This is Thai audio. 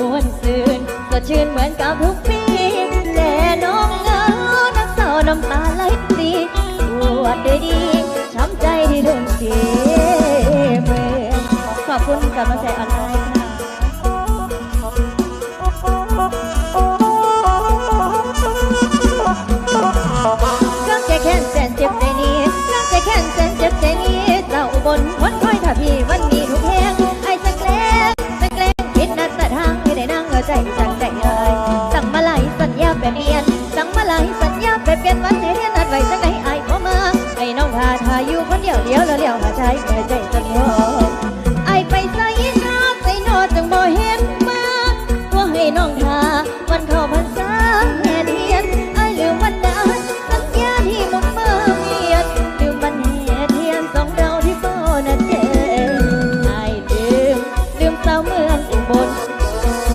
มวนซืนสดชื่นเหมือนกับทุกปีแต่น้องเงานักเศร้าน้ำตาไหลตีปวดได้ดีช้ำใจที่โดนเสียเมื่อขอบคุณกำลังใจออนไลน์ค่ะรักใจแค้นแสนเจ็บใจนี้รักใจแค้นแสนเจ็บใจนี้เจ้าอุบน ใจจังใจเอ่ยสั่งมาหลายสัญญาไปเปลี่ยน สั่งมาหลายสัญญาไปเปลี่ยนวันให้เทียนอัดไว้จังไงไอ้พ่อมาไอ้น้องพาทาอยู่คนเดียวเดียวแล้วเลี้ยวหาใจก็ใจจังเอ่ไอ้ไปใส่นอใส่นอจังบ่เห็นมาว่าให้น้องทาวันเข้าพรรษาแห่เทียนไอ้ลืมวันนั้นสัญญาที่มุ่งมาเมียนลืมวันแห่เทียนสองเราที่โตนัดเจอไอ้ลืมลืมเศร้าเมืองอุบล